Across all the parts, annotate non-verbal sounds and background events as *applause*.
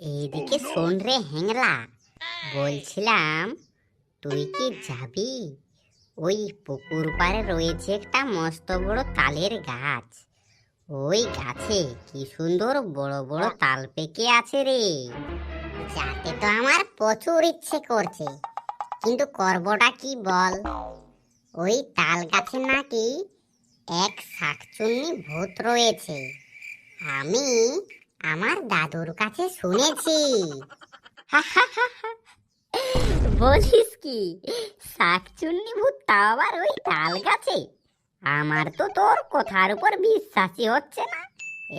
এইদিকে শোন রে হ্যাংলা বলছিলাম, তুই কি যাবি? ওই পুকুর পাড়ে রয়েছে একটা মস্ত বড় তালের গাছ। ওই গাছে কি সুন্দর বড় বড় তাল পেকে আছে রে। যাতে তো আমার প্রচুর ইচ্ছে করছে। কিন্তু করবটা কি বল? ওই তাল গাছে নাকি এক শাকচুন্নি ভূত রয়েছে। আমি আমার দাদুর কাছে শুনেছি। *laughs* বলিস কি? শাকচুন্নি ভূত তা আবার ওই তাল গাছে? আমার তো তোর কথার উপর বিশ্বাসই হচ্ছে না।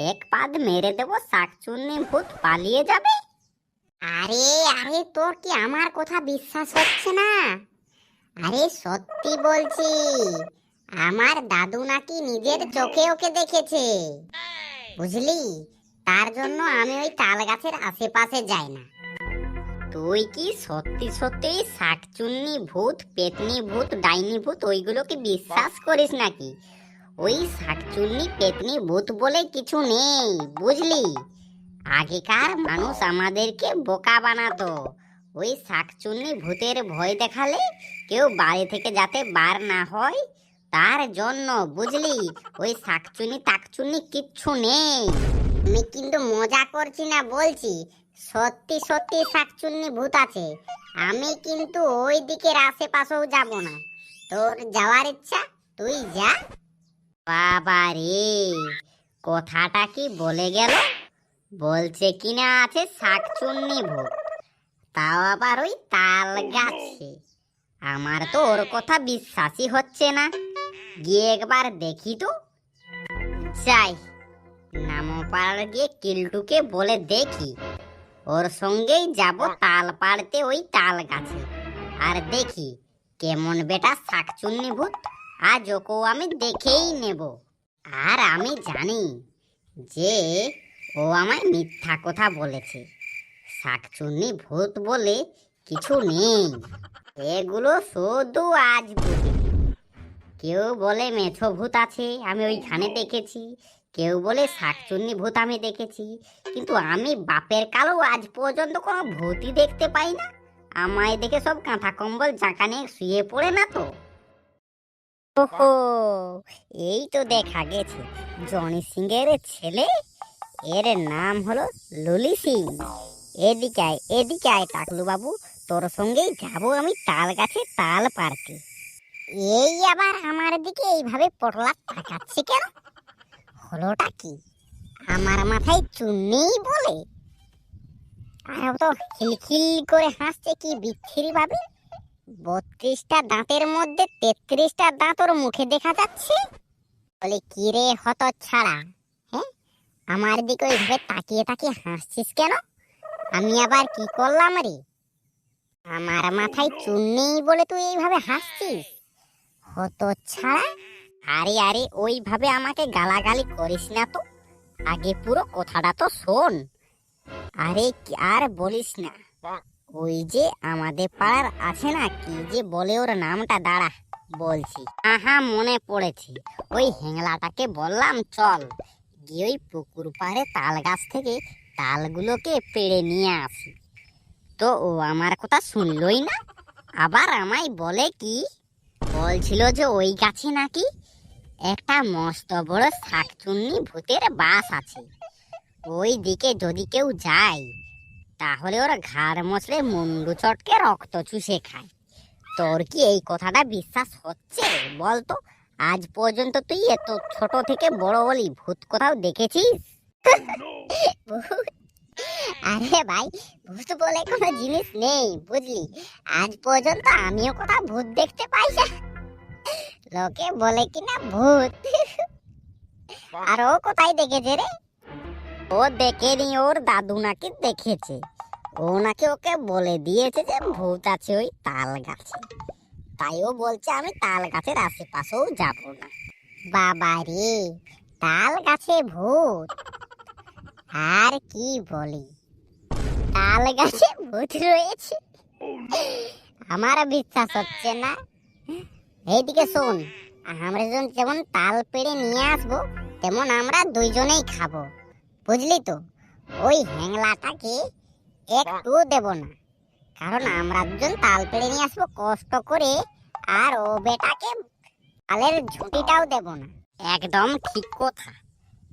এক পাদ মেরে দেবো শাকচুন্নি ভূত পালিয়ে যাবে। আরে আরে তোর কি আমার কথা বিশ্বাস হচ্ছে না? আরে সত্যি বলছি আমার দাদু নাকি নিজের চোখে ওকে দেখেছে। বুঝলি? তার জন্য আমি ওই তাল গাছের আশেপাশে যাই না। তুই কি সত্যি সত্যি শাকচুন্নি ভূত, পেতনি ভূত, ডাইনি ভূত ওইগুলোকে বিশ্বাস করিস নাকি? ওই শাকচুন্নি পেতনি ভূত বলে কিছু নেই, বুঝলি? আগেকার মানুষ আমাদেরকে বোকা বানাতো। ওই শাকচুন্নি ভূতের ভয় দেখালে কেউ বাড়ি থেকে যাতে বার না হয়, তার জন্য, বুঝলি? ওই শাকচুনি তাকচুনি কিচ্ছু নেই। আমি কিন্তু মজা করছি না বলছি। সত্যি সত্যি শাকচুন্নি ভূত আছে। আমি কিন্তু ওই দিকের আশেপাশেও যাব না। তোর যাওয়ার ইচ্ছা, তুই যা। বাবা রে, কথাটা কি বলে গেল? বলছে কিনা আছে শাকচুন্নি ভূত। তাও আবার ওই তাল গাছে। আমার তো ওর কথা বিশ্বাসই হচ্ছে না। গিয়ে একবার দেখি তো। যাই। নামো পাড়ার গিয়ে কিল্টুকে বলে দেখি। ওর সঙ্গেই যাব তাল পাড়তে ওই তাল গাছে আর দেখি কেমন বেটা শাকচুন্নি ভূত আজ ওকেও আমি দেখেই নেব। আর আমি জানি যে ও আমায় মিথ্যা কথা বলেছে। শাকচুন্নি ভূত বলে কিছু নেই। এগুলো শুধু আজ বুঝি। কেউ বলে মেছো ভূত আছে, আমি ওইখানে দেখেছি। কেউ বলে শাকচুন্নি ভূত আমি দেখেছি, কিন্তু আমি বাপের কালো আজ পর্যন্ত কোনো ভূতই দেখতে পাই না। আমায় দেখে সব কাঁথা কম্বল জাঁকা নিয়ে শুয়ে পড়ে না তো। ওহো, এই তো দেখা গেছে, জনি সিং এর ছেলে? এর নাম হলো লুলি সিং। এদিকে আয় এদিকে আয় টাকলু বাবু, তোর সঙ্গেই যাব আমি তাল গাছে তাল পারতে এই আবার আমার দিকে এইভাবে পটলা তাকাচ্ছে কেন? হলোটা কি? আমার মাথায় চুন্নেই বলে। আর তো খিলখিল করে হাসছে কি বিচ্ছিরি ভাবে বত্রিশটা দাঁতের মধ্যে তেত্রিশটা দাঁত ওর মুখে দেখা যাচ্ছে? বলে, কি রে হত ছাড়া হ্যাঁ? আমার দিকে ওইভাবে তাকিয়ে তাকিয়ে হাসছিস কেন? আমি আবার কি করলাম রে? আমার মাথায় চুন নেই বলে তুই এইভাবে হাসছিস? হত ছাড়া আরে আরে, ওইভাবে আমাকে গালাগালি করিস না তো। আগে পুরো কথাটা তো শোন। আরে আর বলিস না। ওই যে আমাদের পাড়ার আছে না, কি যে বলে ওর নামটা, দাঁড়া, বলছি। আহা, মনে পড়েছে। ওই হেংলাটাকে বললাম, চল। গিয়ে ওই পুকুর পাড়ে তাল গাছ থেকে তালগুলোকে পেড়ে নিয়ে আসি। তো ও আমার কথা শুনলই না। আবার আমায় বলে কি? বলছিল যে ওই গাছে নাকি একটা মস্ত বড় শাকচুন্নি ভূতের বাস আছে। ওই দিকে যদি কেউ যায়, তাহলে ওর ঘাড় মশলে মুন্ডু চটকে রক্ত চুষে খায়। তোর কি এই কথাটা বিশ্বাস হচ্ছে বলতো আজ পর্যন্ত তুই এত ছোট থেকে বড় বলি ভূত কোথাও দেখেছিস? আরে ভাই, ভূত বলে কোনো জিনিস নেই, বুঝলি? আজ পর্যন্ত আমিও কোথাও ভূত দেখতে পাই লোকে বলে কিনা ভূত। আর ও কোথায় দেখেছে রে? ও দেখেনি, ওর দাদু নাকি দেখেছে। ও নাকি ওকে বলে দিয়েছে যে ভূত আছে ওই তাল গাছে। তাই ও বলছে, আমি তাল গাছের আশেপাশেও যাব না। বাবা রে, তাল গাছে ভূত? আর কি বলি? তাল গাছে ভূত রয়েছে। আমার বিশ্বাস হচ্ছে না। এইদিকে শোন, আমরা যেমন তাল পেড়ে নিয়ে আসব, তেমন আমরা দুইজনেই খাব। বুঝলি তো? ওই হ্যাংলাটাকে একটু দেব না। কারণ আমরা দুজন তাল পেড়ে নিয়ে আসব কষ্ট করে, আর ও বেটাকে তালের ঝুঁটিটাও দেব না। একদম ঠিক কথা।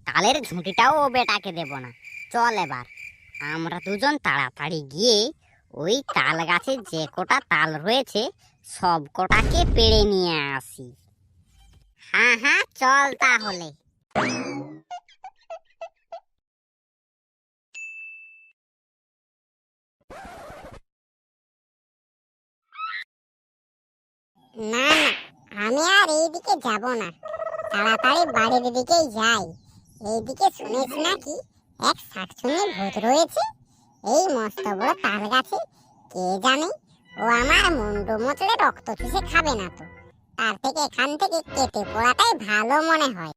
তালের ঝুঁটিটাও ও বেটাকে দেব না। চল এবার, আমরা দুজন তাড়াতাড়ি গিয়ে ওই তাল গাছে যে কটা তাল রয়েছে, সব কটাকে পেড়ে নিয়ে আসি। হ্যাঁ হ্যাঁ চল তাহলে। না না, আমি আর এইদিকে যাব না। তাড়াতাড়ি বাড়ির দিকেই যাই। এইদিকে শুনেছি নাকি, এক শাকচুনি ভূত রয়েছে। এই মস্ত বড় তাল গাছে কে জানে? ও আমার মুন্ডু মোচড়ে রক্ত চুষে খাবে না তো। তার থেকে এখান থেকে কেটে পড়াটাই ভালো মনে হয়।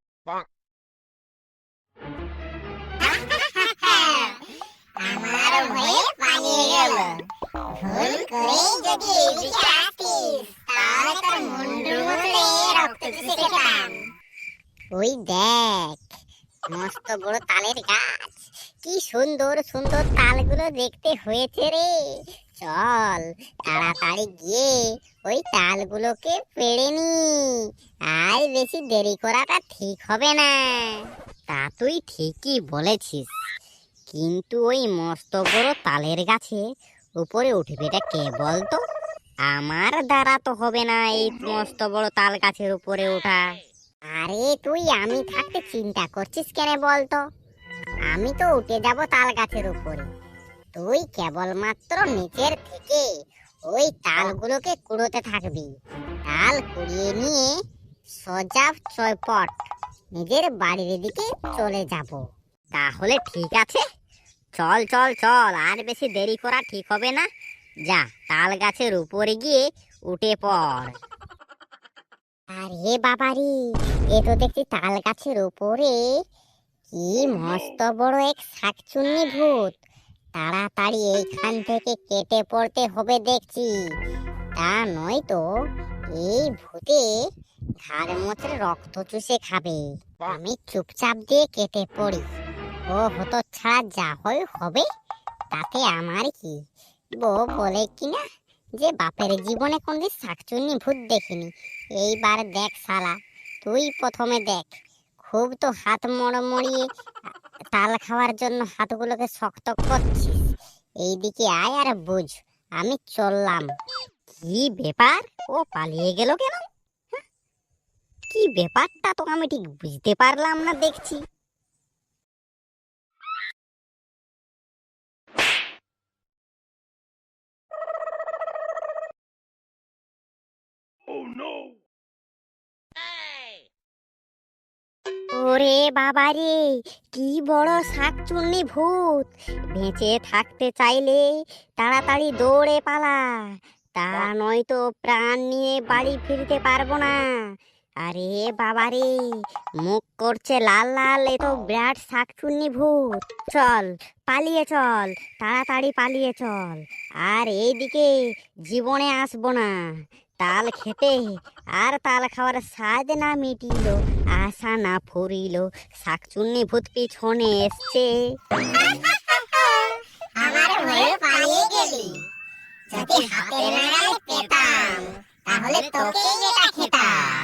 ওই দেখ মস্ত বড় তালের গাছ। কি সুন্দর সুন্দর তালগুলো দেখতে হয়েছে রে। চল, তাড়াতাড়ি গিয়ে ওই তালগুলোকে পেড়ে নি। আর বেশি দেরি করাটা ঠিক হবে না। তা তুই ঠিকই বলেছিস। কিন্তু ওই মস্ত বড় তালের গাছে উপরে উঠবে উঠবেটা কে বলতো? আমার দ্বারা তো হবে না এই মস্ত বড় তাল গাছের উপরে ওঠা। আরে তুই, আমি থাকতে চিন্তা করছিস কেন বলতো? আমি তো উঠে যাব তাল গাছের উপরে। তুই কেবলমাত্র নিচের থেকে ওই তালগুলোকে কুড়োতে থাকবি। তাল কুড়িয়ে নিয়ে সোজা চয়পট নিজের বাড়ির দিকে চলে যাব। তাহলে ঠিক আছে? চল চল চল, আর বেশি দেরি করা ঠিক হবে না। যা, তাল গাছের উপরে গিয়ে উঠে পড়। আরে বাবারি, এ তো দেখছি তাল গাছের উপরে কি মস্ত বড় এক শাকচুন্নি ভূত। তাড়াতাড়ি এইখান থেকে কেটে পড়তে হবে দেখছি। তা নয় তো, এই ভূতে ঘাড় মোচড়ে রক্ত চুষে খাবে। আমি চুপচাপ দিয়ে কেটে পড়ি। ও হতো ছাড়া যা হয় হবে, তাতে আমার কি? বউ বলে কিনা? যে বাপের জীবনে কোনদিন শাকচুন্নি ভূত দেখিনি। এইবার দেখ শালা, তুই প্রথমে দেখ। খুব তো হাত মড়মড়িয়ে তাল খাওয়ার জন্য হাতগুলোকে শক্ত করছিস। এইদিকে আয় আর বুঝ, আমি চললাম। কি ব্যাপার? ও পালিয়ে গেল কেন? হ্যাঁ? কি ব্যাপারটা তো আমি ঠিক বুঝতে পারলাম না দেখছি। ওরে বাবা রে কি বড় শাকচুন্নি ভূত। বেঁচে থাকতে চাইলে তাড়াতাড়ি দৌড়ে পালা। তা নয়তো প্রাণ নিয়ে বাড়ি ফিরতে পারব না। আরে বাবা রে মুখ করছে লাল লাল, এ তো বিরাট শাকচুন্নি ভূত। চল, পালিয়ে চল, তাড়াতাড়ি পালিয়ে চল। আর এইদিকে জীবনে আসব না। তাল খেতে। আর তাল খাওয়ার স্বাদ না মিটিল, আশা না ফুরিল, শাকচুন্নি ভূত পিছনে এসছে। আমার পালিয়ে গেলি। যদি পেতাম, তাহলে এটা খেতাম।